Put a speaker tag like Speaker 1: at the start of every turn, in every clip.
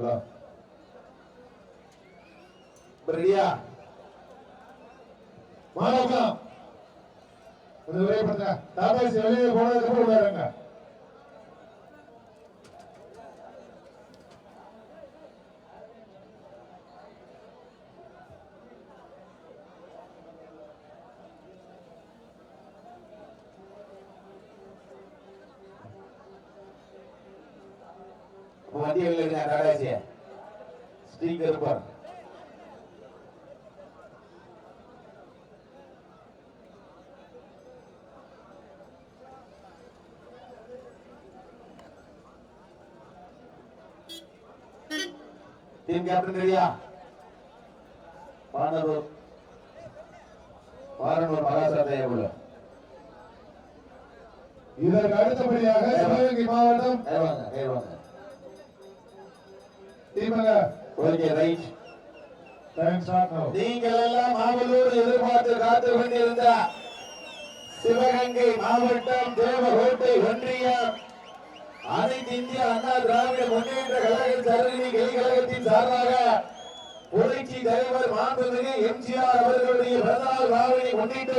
Speaker 1: Hello ரெடியா மாணவர்களா கொஞ்சம் விரைவுபடுத்துங்க தாபாசி வெளியே போனதுக்கு அப்புறம் உள்ளாருங்க டீம் கேப்டன் ரெடியா பானூர் பாரனூர் மகாசாத்தை எவ்வளவு?
Speaker 2: இதற்கு அடுத்தபடியாக சிவகங்கை மாவட்டம்
Speaker 1: ஓகே ரைட். நீங்கள் எல்லாம் மாவலூர் எதிர்பார்த்து காத்து கொண்டிருந்த சிவகங்கை மாவட்டம் தேவகோட்டை ஒன்றியம். அனைத்து இந்திய அண்ணா திராவிட முன்னேற்ற கழக சரணி கழகத்தின் சார்பாக புரட்சி தலைவர் மாண்புமிகு எம்ஜிஆர் அவர்களுடைய பிறந்தநாள் விழாவினை முன்னிட்டு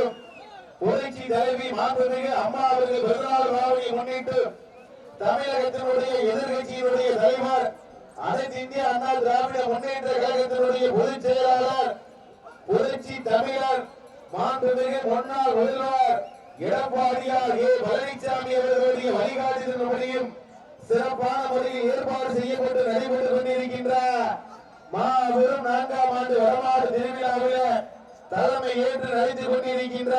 Speaker 1: புரட்சி தலைவி மாண்புமிகு அம்மா அவர்கள் பிறந்தநாள் விழாவினை முன்னிட்டு தமிழகத்தினுடைய எதிர்கட்சியினுடைய தலைவர் அனைத்து இந்திய அண்ணா திராவிட முன்னேற்ற கழகத்தினுடைய பொதுச் செயலாளர் புரட்சி தமிழர் மாண்புமிகு முன்னாள் முதல்வர் எடப்பாடியார் ஏ பழனிசாமி அவர்களுடைய வழிகாட்டுதலின்படியும் சிறப்பான முறையில் ஏற்பாடு செய்யப்பட்டு நடைபெற்றுக் கொண்டிருக்கின்ற மாபெரும் நான்காம் ஆண்டு வடமாடு திருவிழாவில் தலைமை ஏற்று நடித்துக் கொண்டிருக்கின்ற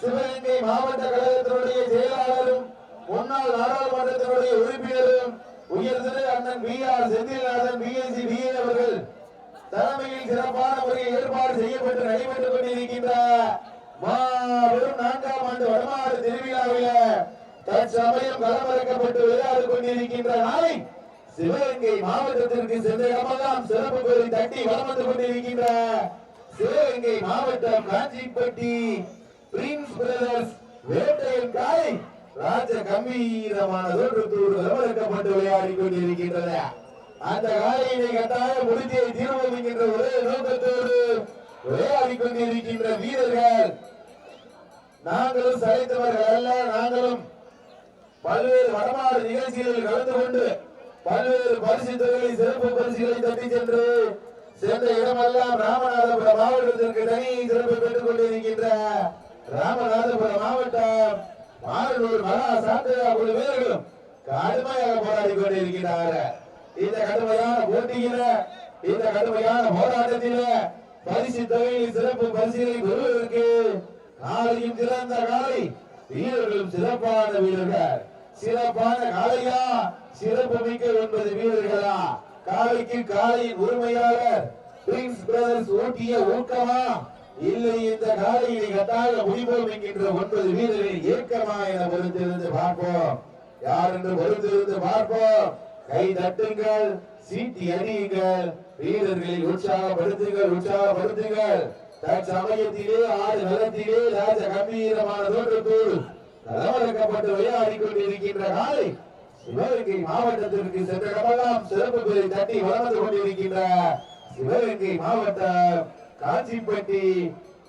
Speaker 1: சிவகங்கை மாவட்ட கழகத்தினுடைய செயலாளரும் முன்னாள் நாடாளுமன்றத்தினுடைய உறுப்பினரும் உயர்திரு அண்ணன் P R Senthilnathan BSc BA அவர்கள் தலைமையில் சிறப்பான முறையில் ஏற்பாடு செய்யப்பட்டு நடைபெற்றுக் கொண்டிருக்கின்ற மாபெரும் நான்காம் ஆண்டு வடமாடு திருவிழாவில் தற்சமயம் களமிறக்கப்பட்டு விளையாடு கொண்டிருக்கின்ற நாளை சிவகங்கை மாவட்டத்திற்கு சென்ற இடமெல்லாம் சிறப்பு பெறி தட்டி வலம் வந்து கொண்டிருக்கின்ற சிவகங்கை மாவட்டம் காஞ்சிப்பட்டி பிரின்ஸ் பிரதர்ஸ் வேட்டையின் காலை ராஜ கம்பீரமான தோற்றத்தோடு களமிறக்கப்பட்டு விளையாடி கொண்டிருக்கின்றன. அந்த காலையினை கட்டாய முடித்தியை தீர்வோம் என்கின்ற ஒரே நோக்கத்தோடு விளையாடி கொண்டிருக்கின்ற வீரர்கள். நாங்களும் சளைத்தவர்கள் அல்ல நாங்களும் பல்வேறு வடமாடு நிகழ்ச்சிகளில் கலந்து கொண்டு பல்வேறு பரிசு தொகைகளை சிறப்பு பரிசுகளை தட்டி சென்று சென்ற இடமெல்லாம் ராமநாதபுரம் மாவட்டத்திற்கு தனி சிறப்பு பெற்றுக் கொண்டிருக்கின்ற ராமநாதபுரம் மாவட்டம் மாரனூர் மகா சாத்தையா குழு வீரர்களும் கடுமையாக போராடி கொண்டிருக்கிறார்கள். இந்த கடுமையான போட்டியில இந்த கடுமையான போராட்டத்தில பரிசு தொகையில் சிறப்பு பரிசுகளை பெறுவதற்கு நாளையும் திறந்த காலை வீரர்களும் சிறப்பான வீரர்கள். சிறப்பான காளையா? சிறப்பு மிக்க ஒன்பது வீரர்களா? காளைக்கு காளையின் உரிமையாளர் பிரின்ஸ் பிரதர்ஸ் ஊட்டிய ஊக்கமா? இல்லை இந்த காலையினை கட்டாய முடிவோம் என்கின்ற ஒன்பது வீரர்களின் ஏக்கமா என பொறுத்திருந்து பார்ப்போம். யார் என்று பொறுத்திருந்து பார்ப்போம். கை தட்டுங்கள் சீட்டி அணியுங்கள். வீரர்களை உற்சாகப்படுத்துங்கள் உற்சாகப்படுத்துங்கள். தற்சமயத்திலே ஆறு நிலத்திலே ராஜ கம்பீரமான தோற்றத்தோடு களமிறக்கப்பட்டு விளையாடி கொண்டிருக்கின்ற காலை சிவகங்கை மாவட்டத்திற்கு சென்ற கமலாம் சிறப்பு பெறை தட்டி வளர்ந்து கொண்டிருக்கின்ற சிவகங்கை மாவட்டம் காஞ்சிப்பட்டி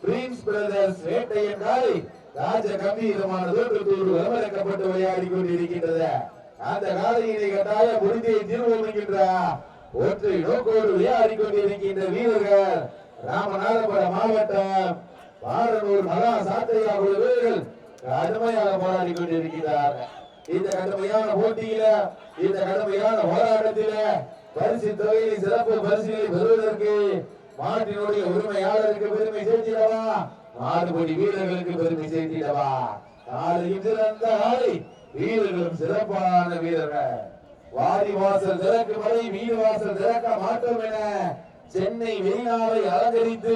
Speaker 1: பிரின்ஸ் பிரதர்ஸ் வேட்டையன் காலை ராஜ கம்பீரமான தோற்றத்தோடு களமிறக்கப்பட்டு விளையாடி கொண்டிருக்கின்றது அந்த காலையினை கட்டாய முடிதியை தீர்வோம் என்கின்ற ஒற்றை நோக்கோடு விளையாடி கொண்டிருக்கின்ற வீரர்கள் ராமநாதபுரம் மாவட்டம் பாரனூர் மகா சாத்தையா குழு வீரர்கள் கடுமையாக போராடி கொண்டிருக்கிறார்கள் இந்த கடுமையான போட்டியில இந்த கடுமையான போராட்டத்தில பரிசு தொகையை சிறப்பு பரிசுகளை பெறுவதற்கு மாட்டினுடைய உரிமையாளருக்கு பெருமை சேர்த்திடவா? மாடுபடி வீரர்களுக்கு பெருமை சேர்த்திடவா? நாளையும் சிறந்த நாளை வீரர்களும் சிறப்பான வீரர்கள். வாரி வாசல் திறக்கும் வரை வீடு வாசல் திறக்க மாட்டோம் என சென்னை வெளிநாளை அலங்கரித்து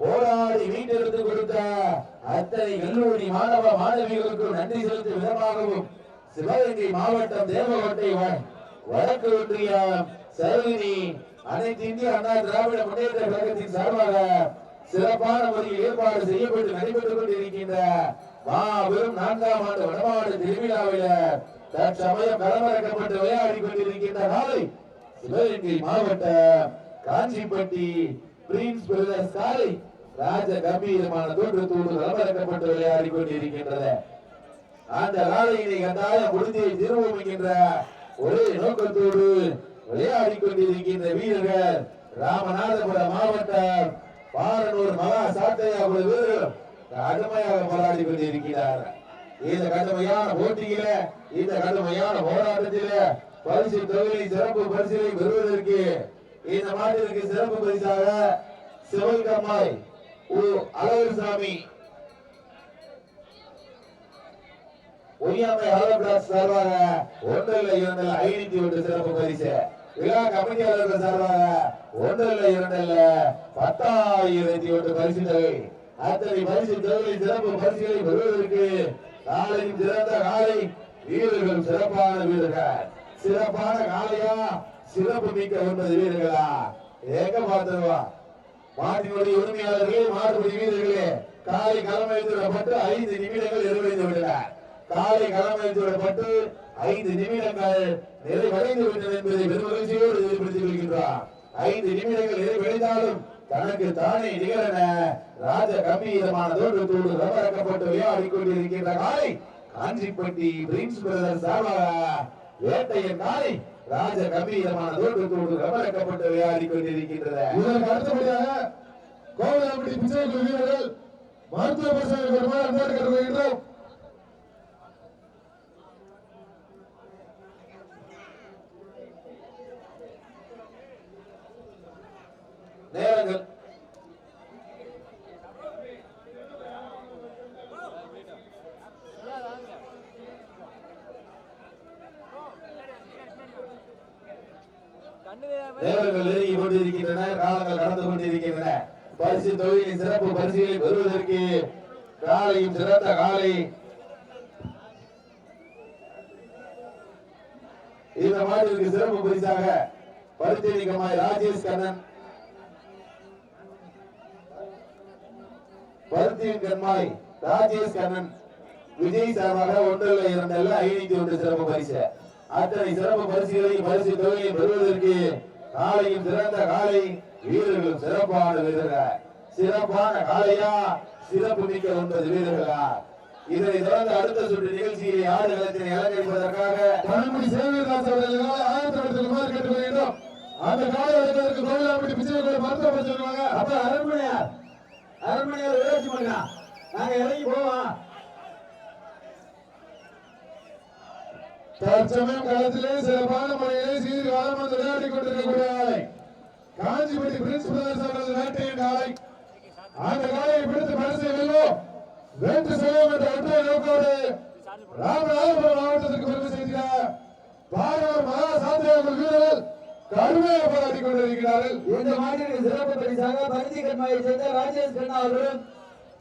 Speaker 1: போராடி மீட்டெடுத்து கொடுத்த அத்தனை கல்லூரி மாணவ மாணவிகளுக்கும் நன்றி செலுத்தும் விதமாகவும் சிவகங்கை மாவட்டம் தேவகோட்டை வ- வடக்கு ஒன்றியம் சரோகினி அனைத்து இந்திய அண்ணா திராவிட முன்னேற்ற கழகத்தின் சார்பாக சிறப்பான முறையில் ஏற்பாடு செய்யப்பட்டு நடைபெற்றுக் கொண்டிருக்கின்ற மாபெரும் நான்காம் ஆண்டு வடமாடு திருவிழாவில தற்சமயம் களமிறக்கப்பட்டு விளையாடி கொண்டிருக்கின்ற நாளை சிவகங்கை மாவட்ட காஞ்சிப்பட்டி பிரின்ஸ் பிரதர்ஸ் காலை ராஜ கம்பீரமான தோற்றத்தோடு நலமறக்கப்பட்டு விளையாடி கொண்டிருக்கின்றது அந்த காலையினை கண்டாய முடிஞ்சை திரும்பும் என்கின்ற ஒரே நோக்கத்தோடு விளையாடி கொண்டிருக்கின்ற வீரர்கள் ராமநாதபுரம் மாவட்டம் பாரனூர் மகா சாத்தையா வீரர்கள் கடுமையாக போராடி கொண்டிருக்கிறார். இந்த கடுமையான போட்டியில இந்த கடுமையான போராட்டத்தில பரிசு தொகுதி சிறப்பு பரிசிலை பெறுவதற்கு இந்த மாட்டிற்கு சிறப்பு பரிசாக சிவகம்மாய் உ. அழகர்சாமி. ஒய்யாமை ஆலோபிராஸ் சார்பாக ஒன்றில் இரண்டில் ஐநூத்தி ஒன்று சிறப்பு பரிசு. விழா கமிட்டியாளர்கள் சார்பாக ஒன்றில் இரண்டில் பத்தாயிரத்தி ஒன்று பரிசு தொகை. அத்தனை பரிசு தொகை சிறப்பு பரிசுகளை பெறுவதற்கு காலையும் சிறந்த காலை வீரர்கள் சிறப்பான வீரர்கள். சிறப்பான காலையா சிறப்பு மிக்க ஒன்பது வீரர்களா. ஏங்க பார்த்துருவா மாட்டினுடைய உரிமையாளர்களே மாடுபடி வீரர்களே காலை களம் எழுந்துவிடப்பட்டு ஐந்து நிமிடங்கள் நிறைவடைந்து விட்டன காலை களம் எழுந்துவிடப்பட்டு ஐந்து நிமிடங்கள் நிறைவடைந்து விட்டன என்பதை பெருமகிழ்ச்சியோடு எதிர்படுத்திக் கொள்கின்றார் ஐந்து நிமிடங்கள் நிறைவடைந்தாலும் தனக்கு தானே நிகழன ராஜ கம்பீரமான தோற்றத்தோடு ரவரக்கப்பட்டு விளையாடி கொண்டிருக்கின்ற காலை காஞ்சிப்பட்டி பிரின்ஸ் பிரதர் சார்பாக வேட்டையன் காலை ராஜ கம்பீரமான தோற்றத்தோடு ரவரக்கப்பட்டு விளையாடி கொண்டிருக்கின்றன
Speaker 2: இதற்கு அடுத்தபடியாக கோவிலாம்பட்டி பிச்சைக்குழு வீரர்கள் மருத்துவ பரிசோதனை பெறுமாறு அன்போடு
Speaker 1: நேரங்கள் நேரங்கள் நெருங்கி கொண்டிருக்கின்றன காலங்கள் கடந்து கொண்டிருக்கின்றன பரிசு தொகையின் சிறப்பு பரிசுகளை பெறுவதற்கு காலையும் சிறந்த காலை இந்த மாநிலத்துக்கு சிறப்பு பரிசாக பருத்தினிகமாய் ராஜேஷ் கண்ணன். பருத்தியின் கண்மாய் ராஜேஷ் கண்ணன். விஜய் சார்பாக ஒன்றல்ல இரண்டல்ல ஐநூத்தி ஒன்று சிறப்பு பரிசு. அத்தனை சிறப்பு பரிசுகளையும் பரிசு தொகையை பெறுவதற்கு காலையும் சிறந்த காலை வீரர்கள் சிறப்பான வீரர்கள். சிறப்பான காலையா சிறப்பு மிக்க ஒன்பது வீரர்களா. இதனை தொடர்ந்து அடுத்த சுற்று நிகழ்ச்சியை ஆடுகளத்தினை அலங்கரிப்பதற்காக
Speaker 2: பழங்குடி சேவியதாஸ் அவர்களுக்காக ஆயத்தப்படுத்துமாறு கேட்டுக்கொள்கின்றோம் அந்த காலை எடுப்பதற்கு கோவிலாம்பட்டி பிச்சைக்குழு மருத்துவ பரிசோதனை
Speaker 1: அப்ப அரண்மனையார் அரண்மனையார் உயர்ச்சி பண்ணுங்க நாங்க இறங்கி போவோம்.
Speaker 2: தற்சமயம் களத்திலே சிறப்பான முறையிலே சீர் காலம் வந்து விளையாடி கொண்டிருக்கக்கூடிய காலை காஞ்சிபுரி பிரதர்ஸ் அவரது வேட்டையின் காலை அந்த காலையை பிடித்து பரிசை வெல்வோம். வென்று செல்வோம் என்ற ஒற்றை நோக்கோடு ராமநாதபுரம் மாவட்டத்திற்கு பெருமை செய்கிறார் பாரூர் மகா சாத்தியார்கள் வீரர்கள் கடுமையாக போராடி கொண்டிருக்கிறார்கள்.
Speaker 1: இந்த மாட்டிற்கு சிறப்பு பரிசாக பரிசு கண்மாயை சேர்ந்த ராஜேஷ் கண்ணா அவர்களும்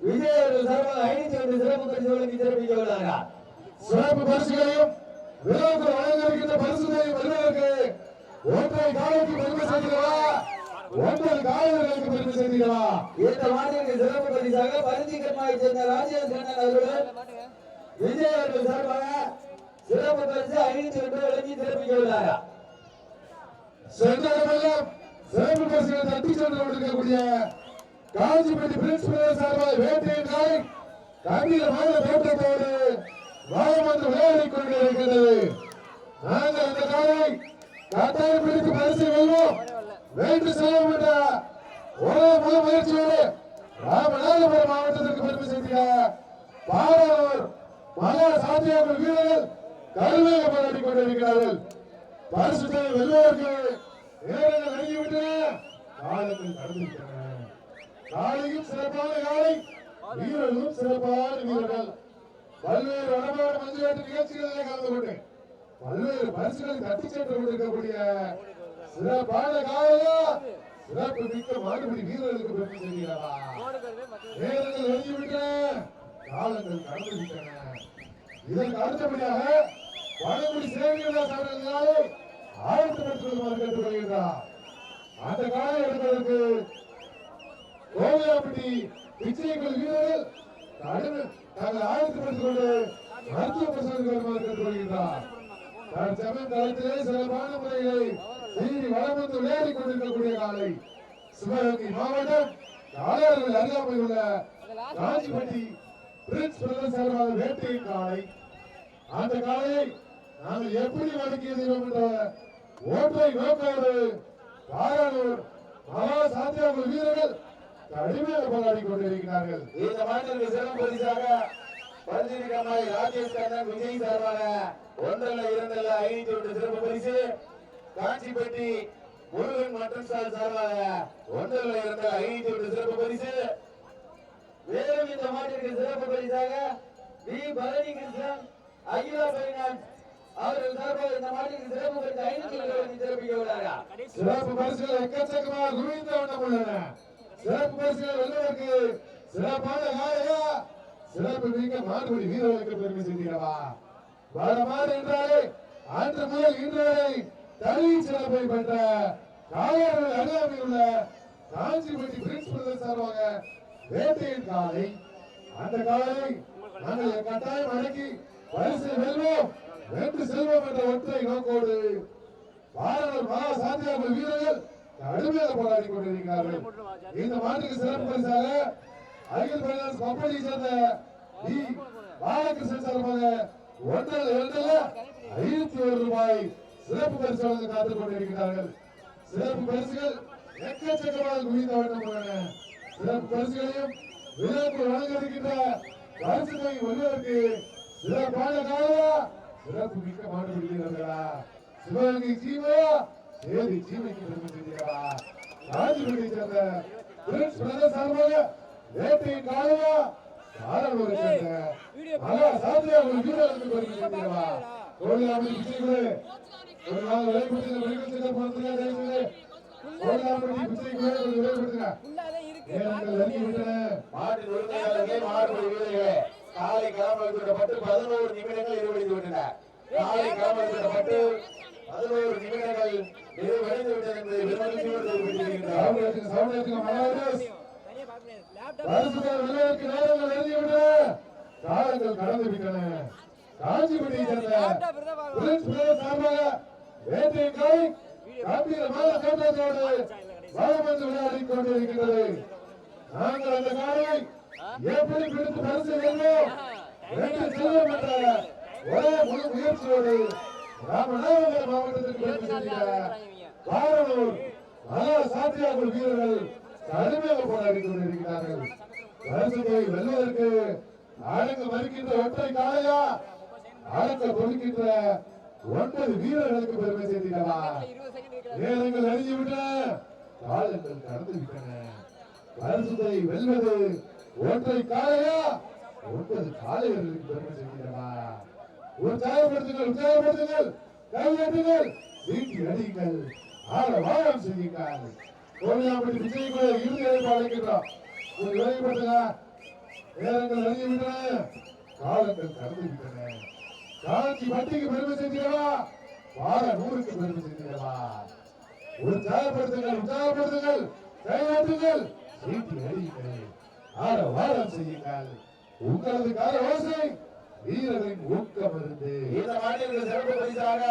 Speaker 1: விஜய் அவர்கள் சார்பாக ஐநூத்தி ஒன்று சிறப்பு பரிசு வழங்கி சிறப்பிக்க உள்ளார்கள்.
Speaker 2: சிறப்பு பரிசுகளையும் விழாவுக்கு வழங்கியிருக்கின்ற பரிசுகளையும் பெறுவதற்கு ஒற்றை காலைக்கு பெருமை செய்கிறவா ஒற்றை காலைகளுக்கு பெருமை செய்கிறவா
Speaker 1: இந்த மாநில சிறப்பு பரிசாக பருத்தி கண்மாயை சேர்ந்த ராஜேஷ் கண்ணன் அவர்கள் விஜய் அவர்கள் சார்பாக சிறப்பு பரிசு ஐநூத்தி ஒன்று வழங்கி சிறப்பிக்க உள்ளார்கள்
Speaker 2: சிறப்பு பரிசுகளை தட்டி சென்று கொண்டிருக்கக்கூடிய காஞ்சிபட்டி பிரின்சிபல் சார்பாக வேட்டை நாய் கம்பீரமான தோற்றத்தோடு தோட்டத்தோடு வந்து விளையாடிக் கொண்டிருக்கிறது. நாங்கள் அந்த நாளை கட்டாயம் பிடித்து பரிசு வெல்வோம். வேண்டு செல்வோம் என்ற ஒரே முழு முயற்சியோடு ராமநாதபுரம் மாவட்டத்திற்கு பெருமை செய்கிறார் பாரூர் மகா சாத்தியார்கள் வீரர்கள் கடுமையாக போராடி கொண்டிருக்கிறார்கள் பரிசுத்தை வெல்வதற்கு நேரங்கள் நெருங்கிவிட்டன. காலங்கள் கடந்துவிட்டன. காலையும் சிறப்பான காலை வீரர்களும் சிறப்பான வீரர்கள். பல்வேறு வடமாடு மஞ்சுவாட்டு நிகழ்ச்சிகளிலே கலந்து கொண்டு பல்வேறு பரிசுகளை தட்டி சென்று கொண்டிருக்கக்கூடிய சிறப்பான காலையா சிறப்பு மிக்க மாடுபடி வீரர்களுக்கு பெற்று செய்கிறாரா நேரங்கள் நெருங்கிவிட்டன. காலங்கள் கடந்து விட்டன இதற்கு அடுத்தபடியாக பழங்குடி சேவியதாஸ் ஆயிரத்தி ஆயத்தப்படுத்துமாறு கேட்டுக்கொள்கின்றார். அந்த காலை எடுப்பதற்கு கோவிலாப்பட்டி பிச்சைகள் வீரர்கள் கடுமை தாங்கள் ஆயத்தப்படுத்திக் கொண்டு மருத்துவ பரிசோதனை வருமாறு கேட்டுக்கொள்கின்றார். தற்சமயம் களத்திலே சிறப்பான முறைகளை சீறி வளம் வந்து விளையாடி கொண்டிருக்கக்கூடிய காலை சிவகங்கை மாவட்டம் காளையார்கள் அருகாமையில் உள்ள காஞ்சிபட்டி பிரின்ஸ் பிரதர் சார்பாக வேட்டையின் காலை. அந்த காலையை நாங்கள் எப்படி வழங்கிய தெய்வம் என்ற ஓட்டை நோக்கோடு பாராளூர் மகா சாத்தியாகுள் வீரர்கள் கடுமையாக போராடி கொண்டிருக்கிறார்கள்.
Speaker 1: இந்த மாட்டிற்கு சிறப்பு பரிசாக பரிசீலிக்கமாய் ராஜேஷ் கண்ணன் விஜய் சார்பாக ஒன்றல்ல இரண்டல்ல ஐநூத்தி ஒன்று சிறப்பு பரிசு காஞ்சிப்பட்டி முருகன் மட்டன் ஸ்டால் சார்பாக ஒன்றில் இருந்த ஐந்து ஒன்று சிறப்பு பரிசு. மேலும் இந்த மாட்டிற்கு சிறப்பு பரிசாக வி. பரணி கிருஷ்ணன் அகிலா பைனான்ஸ் அவர்கள் சார்பாக இந்த மாட்டிற்கு சிறப்பு பரிசு ஐநூத்தி ஒன்று சிறப்பிக்க உள்ளார்கள்.
Speaker 2: சிறப்பு பரிசுகள் எக்கச்சக்கமாக குவிந்த வண்ணம் உள்ளன. சிறப்பு பரிசுகள் வெல்வதற்கு சிறப்பான காலையா சிறப்பு மிக்க மாடுபடி வீரர்களுக்கு பெருமை செய்கிறவா வரமாறு என்றாலே அன்று முதல் இன்று தனி சிறப்பை பெற்ற காயர்கள் அருகாமையில் உள்ள காஞ்சிபட்டி பிரின்ஸ் பிரதர் சார்பாக வேட்டையின் காலை அந்த காலை நாங்கள் கட்டாயம் அடக்கி பரிசு வெல்வோம். வென்று செல்வோம் என்ற ஒற்றை நோக்கோடு பாரதர் மகா சாத்தியாமல் வீரர்கள் கடுமையாக போராடி கொண்டிருக்கிறார்கள். இந்த மாட்டுக்கு சிறப்பு பரிசாக அகில் பைனான்ஸ் கம்பெனியை சேர்ந்த டி பாலகிருஷ்ணன் சார்பாக ஒன்றரை இரண்டல்ல ஐநூத்தி ஒரு ரூபாய் சிறப்பு பரிசு வழங்க காத்துக் கொண்டிருக்கிறார்கள். சிறப்பு பரிசுகள் எக்கச்சக்கமாக குவிந்த வண்ணம் உள்ளன சிறப்பு பரிசுகளையும் விழாக்கு வழங்க இருக்கின்ற பரிசு தொகை வெல்வதற்கு சிறப்பான காலையா சிறப்பு மிக்க மாடு பிடிக்கிறார்களா சிவகங்கை சீமையா சேதி சீமைக்கு பெருமை செய்கிறவா ராஜபுரியை சேர்ந்த பிரின்ஸ் பிரதர் சார்பாக வேட்டையின் காலையா காரனூரை சேர்ந்த மகா சாத்தியா ஒரு வீரர்களுக்கு பெருமை ஒரு நாள் விலைப்படுத்துங்க மெடிக்கல் சென்டர் போறதுக்கு தயவு செய்து கோயிலாமணி பிச்சைக்குழு கொஞ்சம் விலைப்படுத்துங்க நேரங்கள் நெருங்கி விட்டன
Speaker 1: மாட்டின் உரிமையாளர்களே மாடுபடி வீரர்களே காலை கிளம்ப விடப்பட்டு பதினோரு நிமிடங்கள் நிறைவடைந்து விட்டன. காலை கிளம்ப விடப்பட்டு பதினோரு நிமிடங்கள் நிறைவடைந்து விட்டன என்பதை
Speaker 2: கடந்து விட்டன. சேர்ந்த சார்பாக வேட்டையின்றி கம்பீரமாக கம்பீரமான தோற்றத்தோடு வலம் வந்து விளையாடி கொண்டிருக்கிறது. நாங்கள் அந்த காலை எப்படி பிடித்து பரிசு வெல்வோம்? வெற்றி செல்வோம் என்ற ஒரே முழு முயற்சியோடு ராமநாதபுரம் மாவட்டத்திற்கு பெருமை சேர்க்கிற பாரனூர் வீரர்கள் கடுமையாக போராடி கொண்டிருக்கிறார்கள். பரிசுகளை வெல்வதற்கு அடங்க மறுக்கின்ற ஒற்றை காலையா அடக்க பொறுக்கின்ற ஒன்பது வீரர்களுக்கு பெருமை சேர்த்திடவா நேரங்கள் அழிஞ்சு விட்டன காலங்கள் கடந்து விட்டன. பரிசுத்தை வெல்வது ஒற்றை காளையா? ஒன்பது காளையர்களுக்கு பெருமை சேர்த்திடவா உற்சாகப்படுத்துங்கள் உற்சாகப்படுத்துங்கள் கையெட்டுங்கள் சீட்டி அடியுங்கள். ஆட வாழம் செய்யுங்கள். கோவிலாம்பட்டி விஜய்க்குள்ள இறுதி அழைப்பு அழைக்கின்றோம். ஒரு விரைவுபடுத்துங்க. நேரங்கள் நெருங்கி விட்டன. காலங்கள் கடந்து விட்டன. காஞ்சி பட்டிக்கு பெருமை செஞ்சிடவா வார நூறுக்கு பெருமை செஞ்சிடவா உற்சாகப்படுத்துங்கள் உற்சாகப்படுத்துங்கள் கையாட்டுங்கள் சீட்டி அடியுங்கள் ஆட வாரம் செய்யுங்கள். உங்களது கால ஓசை வீரரின் ஊக்கம் இருந்து.
Speaker 1: இந்த மாநில சிறப்பு பரிசாக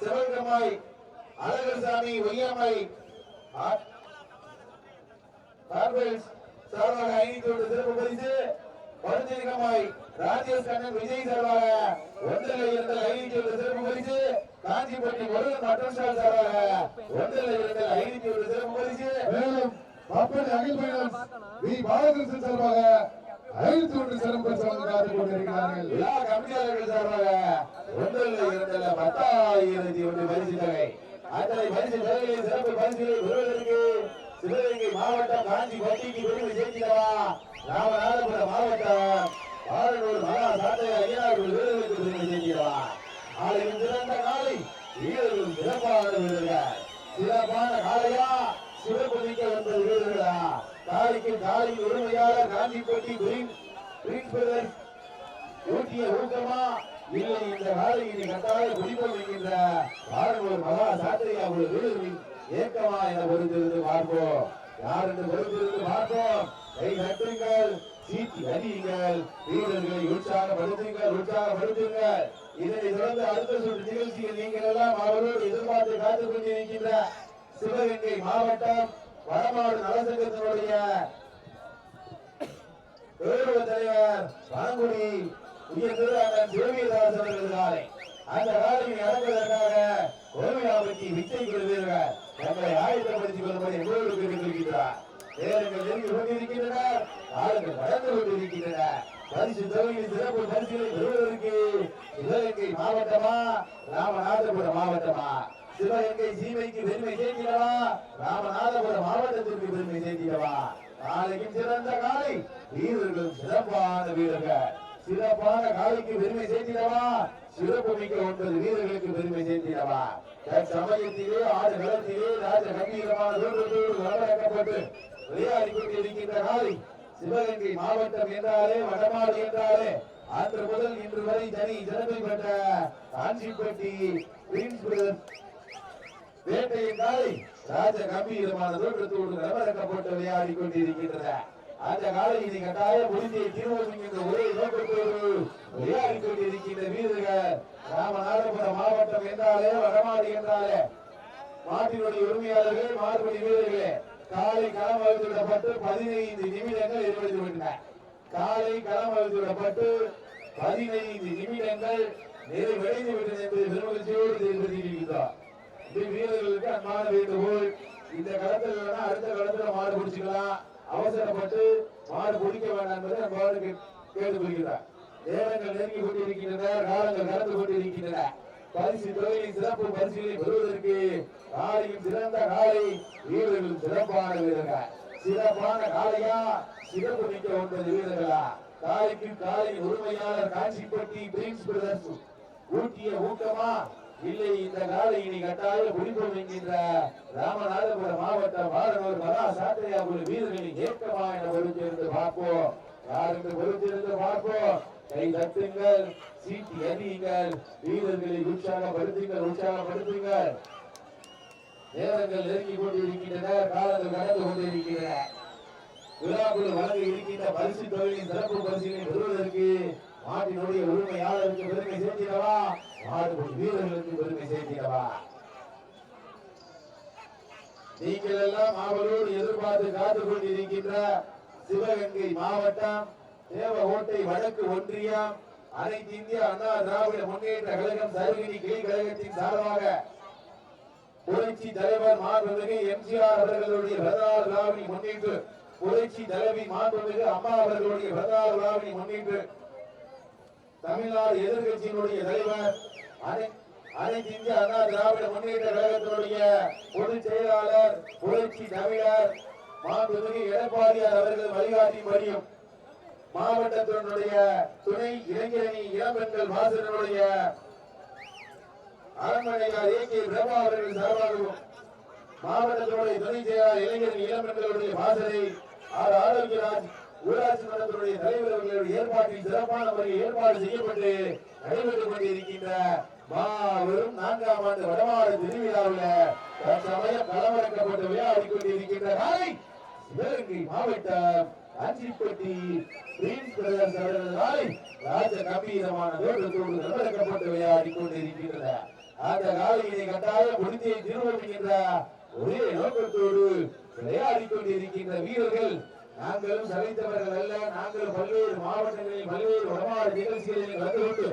Speaker 1: சிவகமாய் அழகர்சாமி ஒய்யாமை கார்பரேட் சார்பாக ஐநூத்தி சிறப்பு பரிசு. பரிசீலிக்கமாய் ராஜேஷ் கண்ணன் விஜய் சார்பாக ஒன்றில் இரண்டில் ஐநூத்தி ஒன்று சிறப்பு பரிசு காஞ்சிப்பட்டி முருகன் மற்றும் சார் சார்பாக ஒன்றில் இரண்டில் ஐநூத்தி ஒன்று சிறப்பு பரிசு.
Speaker 2: மேலும் அப்படி அகில் பைனான்ஸ் வி பாலகிருஷ்ணன் சார்பாக ஐநூத்தி ஒன்று சிறப்பு பரிசு வழங்க காத்துக் கொண்டிருக்கிறார்கள்.
Speaker 1: எல்லா கமிட்டியாளர்கள் சார்பாக ஒன்றில் இரண்டில் பத்தாயிரத்தி ஒன்று பரிசு தொகை. அத்தனை பரிசு சிறப்பு பரிசுகளை பெறுவதற்கு சிவகங்கை மாவட்டம் காஞ்சி பட்டிக்கு பெருமை சேர்க்கிறவா ராமநாதபுரம் மாவட்டம் பாரனூர் மகா சாட்டை ஐயனார்கள் வீரர்களுக்கு பெருமை சேர்க்கிறவா சிறந்த நாளை வீரர்களும் சிறப்பான வீரர்கள் சிறப்பான காலையா? சிறப்பு மிக்க ஒன்பது வீரர்களா? காலைக்கு காலை உரிமையாளர் காஞ்சிப்பட்டி கிரீன் ஊட்டிய ஊக்கமா? இல்லை இந்த வேலையினை கட்டாய குடிப்போம் என்கின்ற பாரம்பரிய மகா சாத்திரியா ஒரு வீரர்களின் ஏக்கமா என பொறுத்திருந்து பார்ப்போம். யார் என்று பொறுத்திருந்து பார்ப்போம் கை தட்டுங்கள் சீட்டி அடியுங்கள் வீரர்களை உற்சாகப்படுத்துங்கள் உற்சாகப்படுத்துங்கள். இதனை தொடர்ந்து அடுத்த சுற்று நிகழ்ச்சியில் நீங்கள் எல்லாம் அவரோடு எதிர்பார்த்து காத்துக் கொண்டிருக்கின்ற சிவகங்கை மாவட்டம் வடமாடு நலசங்கத்தினுடைய கௌரவ தலைவர் பழங்குடி உயர் திருவாளர் சிவவீரதாஸ் அவர்கள் காலை அந்த காலையில் நடப்பதற்காக கோவிலாபட்டி விச்சை கொள்வீர்கள் தங்களை ஆயத்தப்படுத்திக் கொள்ளும்படி எங்களோடு கேட்டுக்கொள்கிறார் நேரங்கள் நெருங்கி கொண்டிருக்கின்றன. ஆளுங்கள் கொண்டிருக்கின்றன. பரிசு தொகையில் சிறப்பு பரிசுகளை பெறுவதற்கு சிவகங்கை மாவட்டமா? ராமநாதபுரம் மாவட்டமா? சிவகங்கை சீமைக்கு பெருமை சேர்க்கிறவா? ராமநாதபுரம் மாவட்டத்திற்கு பெருமை சேர்க்கிறவா? நாளைக்கும் சிறந்த காலை வீரர்கள் சிறப்பான வீரர்கள். சிறப்பான காலைக்கு பெருமை சேர்த்திடவா? சிறப்பு மிக்க ஒன்பது வீரர்களுக்கு பெருமை சேர்த்திடவா? சமயத்திலே ஆறு களத்திலே ராஜ கம்பீரமான தோற்றத்தோடு வரவழைக்கப்பட்டு விளையாடி கொண்டிருக்கின்ற காலை சிவகங்கை மாவட்டம் என்றாலே வடமாடு என்றாலே அன்று முதல் இன்று வரை தனி சிறப்பை பெற்ற காஞ்சிப்பட்டி பிரின்ஸ் பிரதர்ஸ் வேட்டையின் காலை ராஜ கம்பீரமான தோற்றத்தோடு கலவரக்கப்பட்டு விளையாடி கொண்டிருக்கின்றன அந்த காலையினை கட்டாய முடிஞ்சை திருவள்ளும் என்ற ஒரே நோக்கத்தோடு விளையாடி கொண்டிருக்கின்ற வீரர்கள். ராமநாதபுரம் மாவட்டம் என்றாலே வடமாடு என்றாலே மாட்டினுடைய உரிமையாளர்கள் மாறுபடி வீரர்களே காலை களம் அழுத்திவிடப்பட்டு பதினைந்து நிமிடங்கள் நிறைவடைந்து விட்டன. காலை களம் அழுத்திவிடப்பட்டு பதினைந்து நிமிடங்கள் நிறைவடைந்து விட்டன என்பதை பெருமகிழ்ச்சியோடு தெரிவித்திருக்கிறோம் இது வீரர்களுக்கு அன்பான வேண்டுகோள். இந்த களத்தில் அடுத்த களத்துல மாடு பிடிச்சிக்கலாம். அவசரப்பட்டு மாடு பிடிக்க வேண்டாம் என்பதை அன்பாடு கேட்டுக்கொள்கிறார் நேரங்கள் நெருங்கி கொண்டிருக்கின்றன காலங்கள் நடந்து கொண்டிருக்கின்றன. பரிசு தொகையின் சிறப்பு பரிசுகளை பெறுவதற்கு காலையும் சிறந்த காலை வீரர்களும் சிறப்பான வீரர்கள். சிறப்பான காலையா சிறப்பு மிக்க ஒன்பது வீரர்களா? காலைக்கு காலையின் உரிமையாளர் காஞ்சிப்பட்டி பிரின்ஸ் பிரதர்ஸ். ஊட்டிய ஊக்கமா? இல்லை இந்த நாளை இனி கட்டாய குடிப்போம் என்கின்ற ராமநாதபுரம் மாவட்டம் மாணவர் மகா சாத்திரியா குழு வீரர்களின் ஏக்கமா என பொறுத்திருந்து பார்ப்போம். யார் என்று பொறுத்திருந்து பார்ப்போம்? கை தட்டுங்கள் சீட்டி அறியுங்கள் வீரர்களை உற்சாகப்படுத்துங்கள் உற்சாகப்படுத்துங்கள். நேரங்கள் நெருங்கி கொண்டிருக்கின்றன காலங்கள் நடந்து கொண்டிருக்கின்றன. விழாக்குழு வழங்க இருக்கின்ற பரிசு தொழிலின் சிறப்பு பரிசுகளை பெறுவதற்கு நாட்டினுடைய உரிமையாளருக்கு பெருமை சேர்த்திடவா? நாட்டு வீரர்களுக்கு பெருமை சேர்த்திடவா நீங்கள் எல்லாம் அவரோடு எதிர்பார்த்து காத்து கொண்டிருக்கின்ற சிவகங்கை மாவட்டம் தேவகோட்டை வடக்கு ஒன்றியம் அனைத்து இந்திய அண்ணா திராவிட முன்னேற்ற கழகம் சருகிரி கிளை கழகத்தின் சார்பாக புரட்சி தலைவர் மாண்புமிகு எம்ஜிஆர் அவர்களுடைய பிறந்தநாள் விழாவினை முன்னிட்டு புரட்சி தலைவி மாண்புமிகு அம்மா அவர்களுடைய பிறந்தநாள் விழாவினை முன்னிட்டு தமிழ்நாடு எதிர்கட்சியினுடைய தலைவர் அனைத்து இந்திய அண்ணா திராவிட முன்னேற்ற கழகத்தினுடைய பொதுச் செயலாளர் புரட்சி தமிழர் மாண்புமிகு எடப்பாடியார் அவர்கள் வழிகாட்டின்படியும் மாவட்டத்தினுடைய துணை இளைஞரணி இளம்பெண்கள் வாசனுடைய அரண்மனையார் ஏ கே பிரபா அவர்கள் சார்பாகவும் மாவட்டத்தினுடைய துணை செயலாளர் இளைஞரணி இளம்பெண்களுடைய வாசனை ஆர் ஆரோக்கியராஜ் ஊராட்சி மன்றத்தினுடைய தலைவர் அவர்களுடைய ஏற்பாட்டில் சிறப்பான முறையில் ஏற்பாடு செய்யப்பட்டு நடைபெற்றுக் கொண்டிருக்கின்ற மாபெரும் நான்காம் ஆண்டு வடமாடு திருவிழாவில் தற்சமயம் களமிறக்கப்பட்டு விளையாடி கொண்டிருக்கின்ற காலை சிவகங்கை மாவட்டம் காஞ்சிப்பட்டி பிரின்ஸ் பிரதர்ஸ் அவர்களது ராஜ கம்பீரமான தோற்றத்தோடு களமிறக்கப்பட்டு விளையாடி கொண்டிருக்கின்றன. அந்த காலையினை கட்டாயம் முடித்தியை திருவள்ளுகின்ற ஒரே நோக்கத்தோடு விளையாடி கொண்டிருக்கின்ற வீரர்கள் நாங்களும் சளைத்தவர்கள் அல்ல. நாங்களும் பல்வேறு மாவட்டங்களில் பல்வேறு வடமாறு நிகழ்ச்சிகளில் கலந்து கொண்டு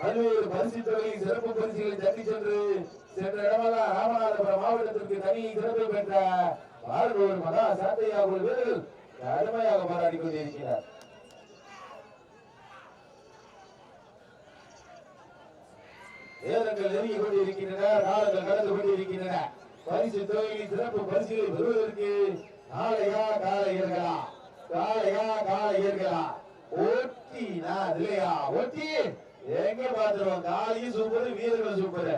Speaker 1: பல்வேறு பரிசு தொகையின் சிறப்பு பரிசுகளை தட்டி சென்று சென்ற இடமெல்லாம் ராமநாதபுரம் மாவட்டத்திற்கு தனி சிறப்பை பெற்ற பாரதோர் மகா சாத்தையா ஒரு வீரர்கள் அருமையாக போராடி கொண்டிருக்கிறார். நேரங்கள் நெருங்கிக் கொண்டிருக்கின்றன காலங்கள் கடந்து கொண்டிருக்கின்றன. பரிசு தொகையில் சிறப்பு பரிசுகளை பெறுவதற்கு காளையா காளையர்களா காளையா காளையர்களா ஓட்டி நான் இல்லையா? ஓட்டி எங்க பாத்துருவோம் காலையும் சூப்பர் வீரர்கள் சூப்பர்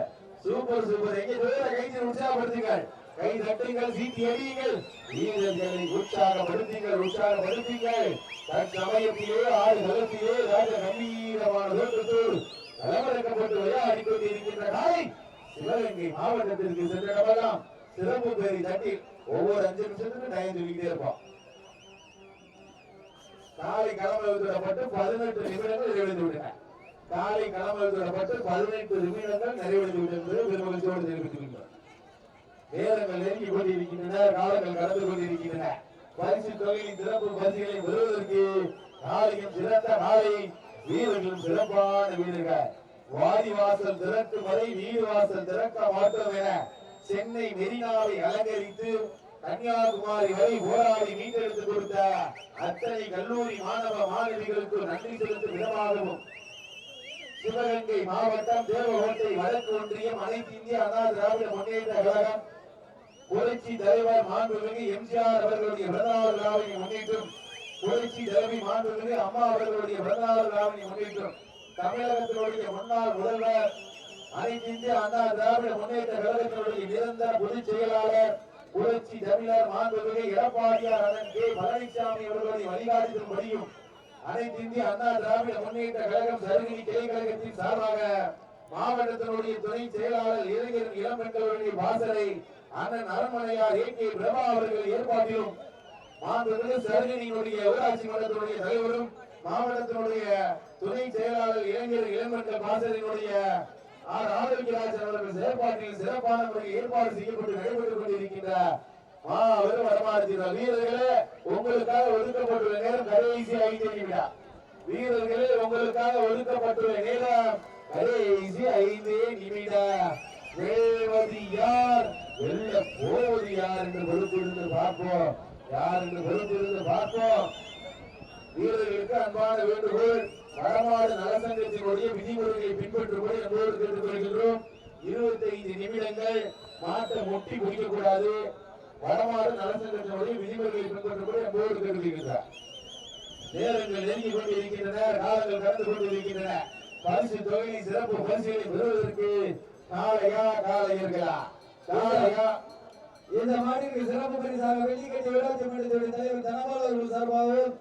Speaker 1: சூப்பர் சூப்பர் எங்க தூர கைது உற்சாகப்படுத்துங்கள் கை தட்டுங்கள் சீட்டி அடியுங்கள். வீரர்களை உற்சாகப்படுத்துங்கள் உற்சாகப்படுத்துங்கள் தற்சமயத்திலே ஆறு களத்திலே ராஜ கம்பீரமான தோற்றத்தோடு கலவரக்கப்பட்டு விளையாடி கொண்டிருக்கின்ற காலை சிவகங்கை மாவட்டத்திற்கு சென்றடமெல்லாம் சிறப்பு பெரிய தட்டில் ஒவ்வொரு அஞ்சு நிமிஷத்துக்கு நயம் சொல்லிக்கிட்டே இருப்போம். காலை களமில் விடப்பட்டு பதினெட்டு நிமிடங்கள் நிறைவடைந்து விட்டன. காலை களமில் விடப்பட்டு பதினெட்டு நிமிடங்கள் நிறைவடைந்து விட்டது பெருமகிழ்ச்சியோடு தெரிவித்துள்ளோம் நேரங்கள் நெருங்கி கொண்டிருக்கின்றன காலங்கள் கடந்து கொண்டிருக்கின்றன. பரிசு தொகையின் சிறப்பு பரிசுகளை பெறுவதற்கு நாளையும் சிறந்த நாளை வீரர்களும் சிறப்பான வீரர்கள். வாடிவாசல் திறக்கும் வரை வீடு வாசல் திறக்க மாட்டோம் என சென்னை மெரினாவை அலங்கரித்து கன்னியாகுமரி வரை போராடி மீட்டெடுத்து கொடுத்த அத்தனை கல்லூரி மாணவ மாணவிகளுக்கு நன்றி செலுத்தும் விதமாகவும் சிவகங்கை மாவட்டம் தேவகோட்டை வடக்கு ஒன்றியம் அனைத்து இந்திய அண்ணா திராவிட முன்னேற்ற கழகம் புரட்சி தலைவர் மாண்புமிகு எம்ஜிஆர் அவர்களுடைய பிறந்தநாள் விழாவினை முன்னிட்டும் புரட்சி தலைவி மாண்புமிகு அம்மா அவர்களுடைய பிறந்தநாள் விழாவினை முன்னிட்டும் தமிழகத்தினுடைய முன்னாள் முதல்வர் அனைத்து இந்திய அண்ணா திராவிட முன்னேற்ற கழகத்தினுடைய நிரந்தர பொதுச் செயலாளர் புரட்சி தமிழர் மாண்புமிகு எடப்பாடியார் அண்ணன் கே. பழனிசாமி அவர்களுடைய வழிகாட்டுதல்படியும் அனைத்து இந்திய அண்ணா திராவிட முன்னேற்ற கழகம் சருகிரி கிளை கழகத்தின் சார்பாக மாவட்டத்தினுடைய துணை செயலாளர் இளைஞர் இளம்பெண்களுடைய வாசலை அண்ணன் அரண்மனையார் ஏ. கே. பிரபா அவர்கள் ஏற்பாட்டிலும் மாண்புமிகு சருகிரியினுடைய ஊராட்சி மன்றத்தினுடைய தலைவரும் மாவட்டத்தினுடைய துணை செயலாளர் இளைஞர் இளம்பெண்கள் வாசலினுடைய ஆர் ஆரோக்கியராஜன் அவர்கள் செயற்பாட்டில் சிறப்பான முறையில் ஏற்பாடு செய்யப்பட்டு நடைபெற்றுக் கொண்டிருக்கின்ற மாபெரும் வரமாறுகிறார் வீரர்களே உங்களுக்காக ஒதுக்கப்பட்டுள்ள நேரம் கடைசி ஐந்து நிமிடம். வீரர்களே உங்களுக்காக ஒதுக்கப்பட்டுள்ள நேரம் கடைசி ஐந்து நிமிடம். வேவது யார்? வெல்ல போவது யார் என்று பொறுத்திருந்து பார்ப்போம். யார் என்று பொறுத்திருந்து பார்ப்போம். வீரர்களுக்கு அன்பான வேண்டுகோள். வடமாடு நலசங்கத்தினுடைய விதிமுறைகளை பின்பற்றும்படி அன்போடு கேட்டுக்கொள்கின்றோம். இருபத்தி ஐந்து நிமிடங்கள் மாட்டை முட்டி குடிக்கக்கூடாது. வடமாறு நலசங்கத்தினுடைய விதிமுறைகளை பின்பற்றும்படி அன்போடு கேட்டுக்கொள்கின்றார். நேரங்கள் நெருங்கி கொண்டிருக்கின்றன காலங்கள் கடந்து கொண்டிருக்கின்றன. பரிசு தொகையை சிறப்பு பரிசுகளை பெறுவதற்கு நாளையா காலையர்களா காலையா
Speaker 3: இந்த மாதிரி சிறப்பு பரிசாக வெள்ளிக்கட்டி ஊராட்சி மன்றத்துடைய தலைவர் தனபால் அவர்கள் சார்பாகவும்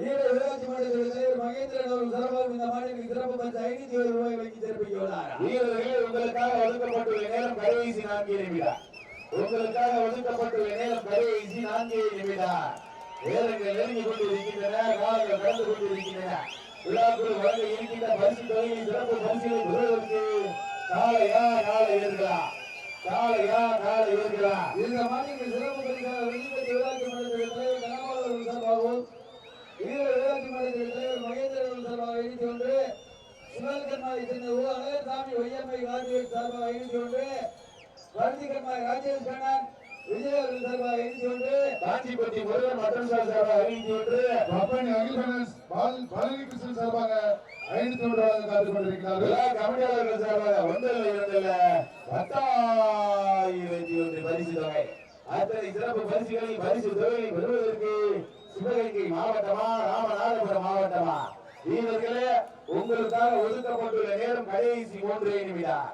Speaker 3: வீர ஊராட்சி மன்றத்துடைய தலைவர் மகேந்திரன் அவர்கள் சார்பாகவும் இந்த மாநில சிறப்பு பரிசு ஐநூத்தி ஏழு ரூபாய் வழங்கி சிறப்பிக்கிறார்
Speaker 1: வீரர்களே உங்களுக்காக ஒதுக்கப்பட்டுள்ள நேரம் கடைசி நான்கு நிமிடம். உங்களுக்காக ஒதுக்கப்பட்டுள்ள நேரம் கடைசி நான்கு நிமிடம். நேரங்கள் நெருங்கி கொண்டிருக்கின்றன காலங்கள் கடந்து கொண்டிருக்கின்றன. விழாக்குழு வழங்க இருக்கின்ற பரிசு தொகையை சிறப்பு பரிசுகளை பெறுவதற்கு காலையா காலை இருங்களா காலையா காலை இருங்களா
Speaker 3: இந்த மாநில சிறப்பு பரிசாக ஊராட்சி மன்றத்துடைய தலைவர் தனபால் அவர்கள் சார்பாகவும் வீர மன்றத்துடைய தலைவர் மகேந்திரன் சார்பாக ஐநூத்தி ஒன்று சிவகன்மாரி சேர்ந்த ஊ அழகசாமி ஒய்யம்மை காந்தியின் சார்பாக ஐநூத்தி ஒன்று வர்த்திகன்மாரி ராஜேஷ் கண்ணன் விஜய் அவர்கள் சார்பாக ஐநூத்தி ஒன்று
Speaker 1: காஞ்சிபட்டி முருகன் சார்பாக ஒன்று
Speaker 2: பப்பனி அகில் பால் பழனி கிருஷ்ணன் சார்பாக ஐநூத்தி ஒன்று கொண்டிருக்கிறார்கள்.
Speaker 1: கமிட்டியாளர்கள் சார்பாக இரண்டல்ல பத்தாயிரத்தி ஒன்று பரிசு தொகை அத்தனை சிறப்பு பரிசுகளை பரிசு தொகையை பெறுவதற்கு சிவகங்கை மாவட்டமா ராமநாதபுரம் மாவட்டமா? வீரர்களே உங்களுக்காக ஒதுக்கப்பட்டுள்ள நேரம் கடைசி மூன்றே நிமிடம்.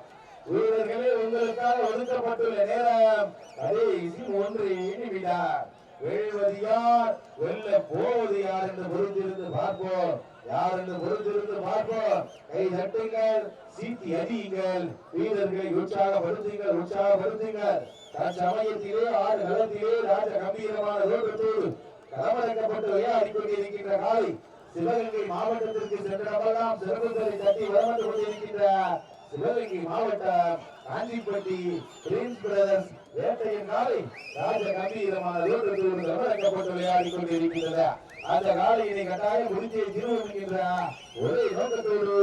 Speaker 1: வீரர்களே உங்களுக்காக ஒதுக்கப்பட்டுள்ள நேரம் கடைசி மூன்றே நிமிடம். வெல்வது யார்? வெல்ல போவது யார் என்று பொறுத்திருந்து பார்ப்போம். யார் என்று பொறுத்திருந்து பார்ப்போம். கை தட்டுங்கள் சீட்டி அடியுங்கள். வீரர்களை உற்சாகப்படுத்துங்கள் உற்சாகப்படுத்துங்கள். தற்சமயத்திலே ஆறு களத்திலே ராஜ கம்பீரமான ரோட்டத்தோடு களமிறக்கப்பட்டு விளையாடி கொண்டிருக்கின்ற காலை சிவகங்கை மாவட்டத்திற்கு சென்றவர்களாம் சிறப்பு துறை தட்டி வரவந்து கொண்டிருக்கின்ற சிவகங்கை மாவட்டம் காஞ்சிப்பட்டி பிரின்ஸ் பிரதர்ஸ் வேட்டையின் காலை ராஜ கம்பீரமான ரோட்டத்தோடு களமிறக்கப்பட்டு விளையாடி கொண்டிருக்கின்றன. அந்த காலையினை கட்டாயம் முடிச்சை திருவருகின்ற ஒரே நோக்கத்தோடு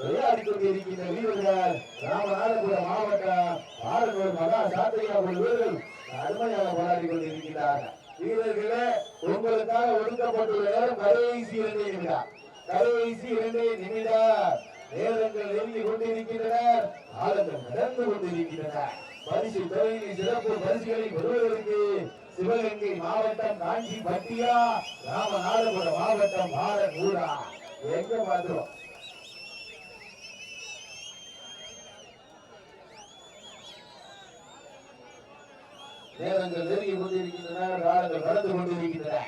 Speaker 1: விளையாடி கொண்டிருக்கின்ற வீரர்கள் ராமநாதபுரம் மாவட்டம் ஆரனூர் மகா சாத்தையா வீரர்கள் அருமையாக போராடி கொண்டிருக்கிறார்கள் வீரர்களே உங்களுக்காக ஒதுக்கப்பட்டுள்ள நேரம் கடைசி இரண்டே நிமிடம். கடைசி இரண்டே நிமிடம். நேரங்கள் நெருங்கி கொண்டிருக்கின்றனர். காலங்கள் நடந்து கொண்டிருக்கின்றன பரிசு தொகையை சிறப்பு பரிசுகளை பெறுவதற்கு சிவகங்கை மாவட்டம் காஞ்சி பட்டியா ராமநாதபுரம் மாவட்டம் பாரத் ஊரா எங்க பார்த்தோம் நேரங்கள் நெருங்கி கொண்டிருக்கின்றன காலங்கள் கடந்து கொண்டிருக்கின்றன.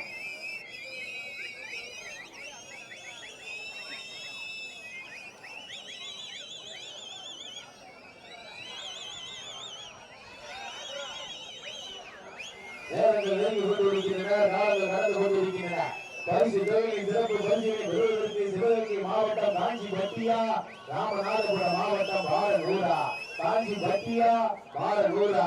Speaker 1: நேரங்கள் நெருங்கி கொண்டிருக்கின்றன காலங்கள் கடந்து கொண்டிருக்கின்றன. பரிசு தொகையை சிறப்பு பரிசுகளை பெறுவதற்கு சிவகங்கை மாவட்டம் காஞ்சி பட்டியா ராமநாதபுரம் மாவட்டம் பாலனூரா காஞ்சி பட்டியா பாலனூரா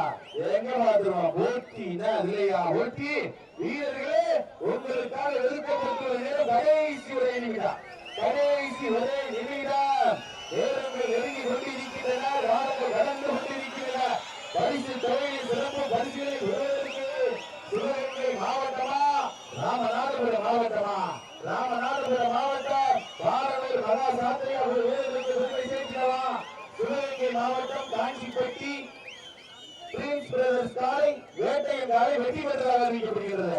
Speaker 1: எங்க பாத்துருவோம் போட்டினா இல்லையா போட்டி. வீரர்களே உங்களுக்காக எதிர்க்கப்பட்டுள்ள கடைசி ஒரே நிமிடம். கடைசி ஒரே நிமிடம். நேரங்கள் நெருங்கி கொண்டிருக்கின்றன காலங்கள் கடந்து கொண்டிருக்கின்றன. பரிசு தொகையை சிறப்பு பரிசுகளை பெறுவதற்கு சிவகங்கை மாவட்டமா ராமநாதபுரம் மாவட்டமா ராமநாதபுரம் மாவட்டம் பாரலூர் மகா சாத்திரியா ஒரு வீரருக்கு விருதை சேர்க்கிறவா சிவகங்கை மாவட்டம் பிரின்ஸ் பிரதர்ஸ் காலை வேட்டையன் காலை வெற்றி பெற்றதாக அறிவிக்கப்படுகிறது.